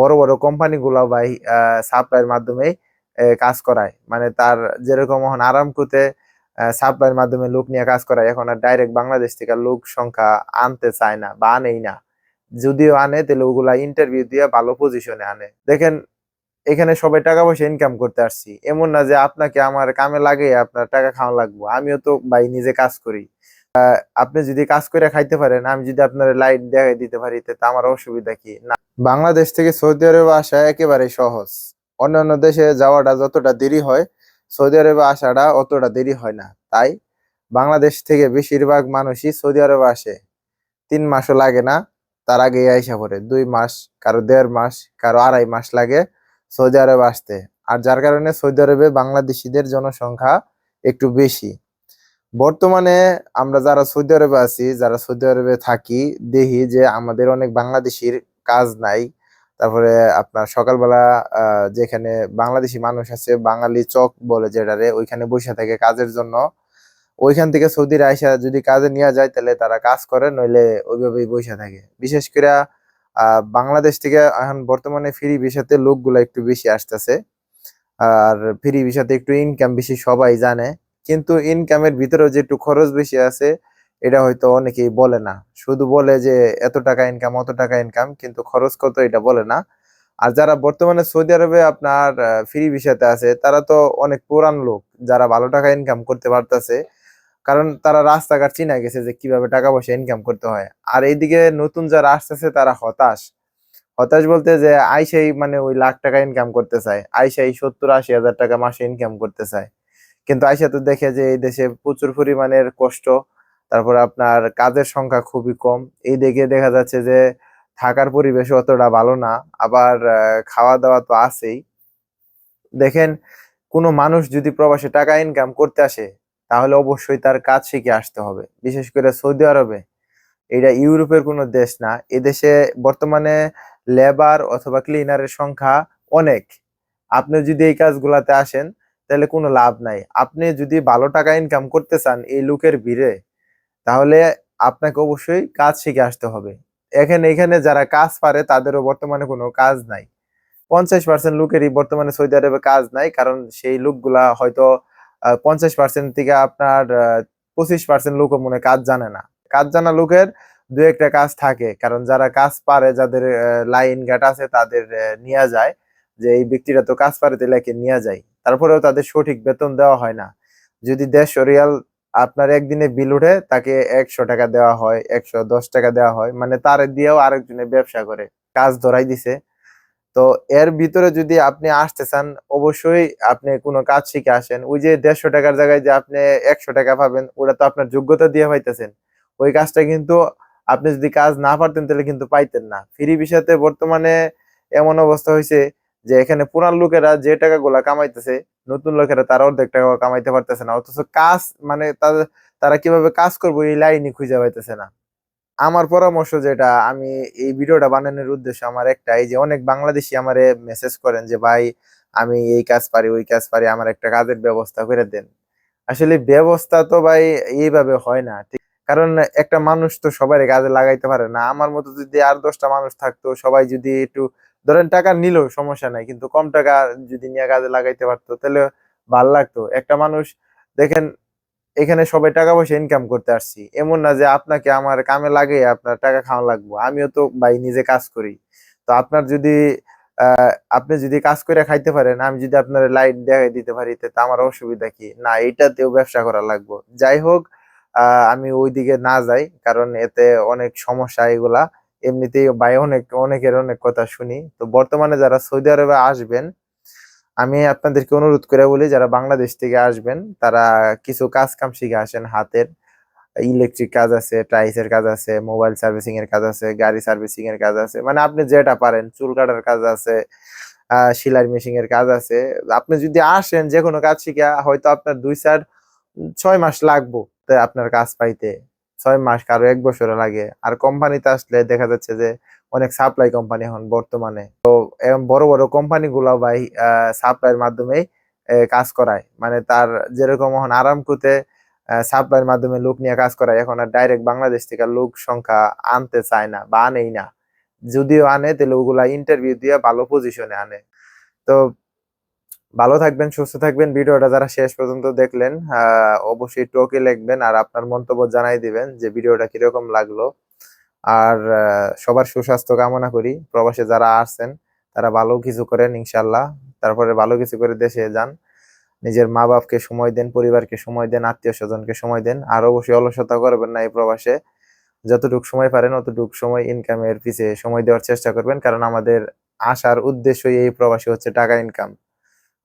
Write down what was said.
বড় বড় কোম্পানিগুলো ভাই সাপ্লাইয়ের মাধ্যমে কাজ করায়। মানে তার যেরকম এখন আরামকুতে সাপ্লাইয়ের মাধ্যমে লোক নিয়ে কাজ করায়, এখন আর ডাইরেক্ট বাংলাদেশ থেকে লোক সংখ্যা আনতে চায় না বা আনেই না। যদিও আনে, তাহলে ওগুলা ইন্টারভিউ দিয়ে ভালো পজিশনে আনে। দেখেন, এখানে সবাই টাকা পয়সা ইনকাম করতে আসছি। এমন না যে আপনাকে আমার কামে লাগে আপনার টাকা খাওয়া লাগবো। আমিও তো ভাই নিজে কাজ করি। আপনি যদি কাজ করে খাইতে পারেন, আমি যদি আপনার লাইট দেখাই দিতে পারি, তো আমার অসুবিধা কি? না। বাংলাদেশ থেকে সৌদি আরবে আসা একেবারে সহজ। অন্যান্য দেশে যাওয়াটা যতটা দেরি হয়, সৌদি আরবে আসাটা অতটা দেরি হয় না। তাই বাংলাদেশ থেকে বেশিরভাগ মানুষই সৌদি আরবে আসে। তিন মাসও লাগে না, তার আগে আইসা পড়ে। দুই মাস, কারও দেড় মাস, কারও আড়াই মাস লাগে সৌদি আরবে আসতে। আর যার কারণে সৌদি আরবে বাংলাদেশিদের জনসংখ্যা একটু বেশি। বর্তমানে আমরা যারা সৌদি আরবে আছি, যারা সৌদি আরবে থাকি, দেখি যে আমাদের অনেক বাংলাদেশির কাজ নাই। তারপরে আপনার সকালবেলা যেখানে বাংলাদেশি মানুষ আছে, বাঙালি চক বলে যেটারে, ওইখানে বসে থাকে কাজের জন্য। ওইখান থেকে সৌদির আইসা যদি কাজে নিয়ে যায়, তাহলে তারা কাজ করে, নইলে ওইভাবেই বসে থাকে। বিশেষ করে বাংলাদেশ থেকে এখন বর্তমানে ফ্রি ভিসাতে লোকগুলা একটু বেশি আসতেছে। আর ফ্রি ভিসাতে একটু ইনকাম বেশি সবাই জানে। কিন্তু ইনকামের ভিতরেও যে একটু খরচ বেশি আছে, এটা হয়তো অনেকেই বলে না। শুধু বলে যে এত টাকা ইনকাম অত টাকা ইনকাম কিন্তু খরচ কত এটা বলে না। আর যারা বর্তমানে সৌদি আরবে আপনার ফ্রি ভিসাতে আছে, তারা তো অনেক পুরান লোক, যারা ভালো টাকা ইনকাম করতে পারতেছে। কারণ তারা রাস্তাঘাট চিনা গেছে যে কীভাবে টাকা পয়সা ইনকাম করতে হয়। আর এইদিকে নতুন যারা আসতেছে, তারা হতাশ। হতাশ বলতে যে আইসাই মানে ওই লাখ টাকা ইনকাম করতে চায়। আইসাই সত্তর আশি হাজার টাকা মাসে ইনকাম করতে চায়। কিন্তু আইসা তো দেখে যে এই দেশে প্রচুর পরিমাণের কষ্ট, তারপর আপনার কাজের সংখ্যা খুবই কম। এই দিকে দেখা যাচ্ছে যে থাকার পরিবেশ অতটা ভালো না, আবার খাওয়া দাওয়া তো আছেই। দেখেন, কোনো মানুষ যদি প্রবাসে টাকা ইনকাম করতে আসে, তাহলে অবশ্যই তার কাজ শিখে আসতে হবে। বিশেষ করে সৌদি আরবে। এটা ইউরোপের কোনো দেশ না এদেশে বর্তমানে লেবার অথবা ক্লিনারের সংখ্যা অনেক। আপনি যদি এই কাজগুলাতে আসেন তাহলে কোনো লাভ নাই। আপনি যদি ভালো টাকা ইনকাম করতে চান এই লোকের ভিড়ে, তাহলে আপনাকে অবশ্যই কাজ শিখে আসতে হবে। এখানে এখানে যারা কাজ পারে, তাদেরও বর্তমানে কোনো কাজ নাই। পঞ্চাশ পার্সেন্ট লোকেরই বর্তমানে সৌদি আরবে কাজ নাই, কারণ সেই লোকগুলা হয়তো পঞ্চাশ পার্সেন্ট থেকে আপনার পঁচিশ পার্সেন্ট লোক মনে কাজ জানে না। কাজ জানা লোকের দু একটা কাজ থাকে, কারণ যারা কাজ পারে, যাদের লাইন ঘাট আছে, তাদের নিয়ে যায়। যে এই ব্যক্তিরা তো কাজ পারে তাহলে নিয়ে যায়। তারপরেও তাদের সঠিক বেতন দেওয়া হয় না। যদি দেশ রিয়াল আপনার একদিনে বিল উঠে, তাকে একশো টাকা দেওয়া হয়, একশো দশ টাকা দেওয়া হয়। মানে তার দিয়েও আরেকজনে ব্যবসা করে, কাজ ধরাই দিছে। তো এর ভিতরে যদি আপনি আসতে চান, অবশ্যই আপনি কোনো কাজ শিখে আসেন। ওই যে দেড়শো টাকার জায়গায় যে আপনি একশো টাকা পাবেন, ওটা তো আপনার যোগ্যতা দিয়ে পাইতেছেন। ওই কাজটা কিন্তু আপনি যদি কাজ না পারতেন, তাহলে কিন্তু পাইতেন না। ফ্রি বিষয়তে বর্তমানে এমন অবস্থা হয়েছে যে এখানে পুরান লোকেরা যে টাকাগুলা কামাইতেছে, নতুন লোকেরা তারা অর্ধেক টাকা কামাইতে পারতেছে না। অথচ কাজ মানে তাদের, তারা কীভাবে কাজ করব এই লাইনই খুঁজে পাইতেছে না। আমার পরামর্শ যেটা, আমি এই ভিডিওটা বানানোর উদ্দেশ্য আমার একটাই যে অনেক বাংলাদেশি আমারে মেসেজ করেন যে, ভাই, আমি এই কাজ পারি, ওই কাজ পারি, আমার একটা কাজের ব্যবস্থা করে দেন। আসলে ব্যবস্থা তো ভাই এইভাবে হয় না, ঠিক? কারণ একটা মানুষ তো সবাই কাজে লাগাইতে পারে না। আমার মতো যদি আর দশটা মানুষ থাকতো, সবাই যদি একটু ধরেন টাকা নিলেও সমস্যা নাই, কিন্তু কম টাকা যদি নিয়ে কাজে লাগাইতে পারতো, তাহলে ভালো লাগতো। একটা মানুষ, দেখেন, এখানে সবাই টাকা পয়সা ইনকাম করতে আসছি। এমন না যে আপনাকে আমার কামে লাগে আপনার টাকা খাওয়া লাগবো। আমিও তো ভাই নিজে কাজ করি। তো আপনার যদি আপনি যদি কাজ করে খাইতে পারেন, আমি যদি আপনার লাইট দেখাই দিতে পারি, তো আমার অসুবিধা কি? না এটাতেও ব্যবসা করা লাগবো। যাই হোক আমি ওইদিকে না যাই, কারণ এতে অনেক সমস্যা এগুলা। এমনিতেই ভাই অনেক, অনেকের অনেক কথা শুনি। তো বর্তমানে যারা সৌদি আরবে আসবেন, আমি আপনাদেরকে অনুরোধ করে বলি, যারা বাংলাদেশ থেকে আসবেন, তারা কিছু কাজ কাম শিখে আসেন হাতের। ইলেকট্রিক কাজ আছে টাইসের কাজ আছে, মোবাইল সার্ভিসিং এর কাজ আছে, গাড়ি সার্ভিসিং এর কাজ আছে মানে আপনি যেটা পারেন, চুল কাটার কাজ আছে সেলাই মেশিন এর কাজ আছে। আপনি যদি আসেন যে কোনো কাজ শিখে, হয়তো আপনার দুই চার, ছয় মাস লাগবো আপনার কাজ পাইতে। ছয় মাস কারও এক বছর লাগে। আর কোম্পানিতে আসলে দেখা যাচ্ছে যে অনেক সাপ্লাই কোম্পানি এখন বর্তমানে। তো বড় বড় কোম্পানি গুলা ভাই সাপ্লাইয়ের মাধ্যমে কাজ করায়। মানে তার যেরকম এখন আরামকুতে সাপ্লাইয়ের মাধ্যমে লোক নিয়ে কাজ করায়, এখন আর ডাইরেক্ট বাংলাদেশ থেকে লোক সংখ্যা আনতে চায় না বা আনেই না। যদিও আনে, তাহলে ওগুলা ইন্টারভিউ দিয়ে ভালো পজিশনে আনে। তো ভালো থাকবেন, সুস্থ থাকবেন। ভিডিওটা যারা শেষ পর্যন্ত দেখলেন অবশ্যই টোকে লিখবেন আর আপনার মন্তব্য জানাই দিবেন যে ভিডিওটা কীরকম লাগল। আর সবার সুস্বাস্থ্য কামনা করি। প্রবাসে যারা আসছেন, তারা ভালো কিছু করেন ইনশাল্লাহ তারপরে ভালো কিছু করে দেশে যান। নিজের মা বাপকে সময় দেন, পরিবারকে সময় দেন, আত্মীয় স্বজনকে সময় দেন। আর অবশ্যই অলসতা করবেন না এই প্রবাসে। যতটুকু সময় পারেন, অতটুকু সময় ইনকামের পিছে সময় দেওয়ার চেষ্টা করবেন। কারণ আমাদের আসার উদ্দেশ্যই এই প্রবাসী হচ্ছে টাকা ইনকাম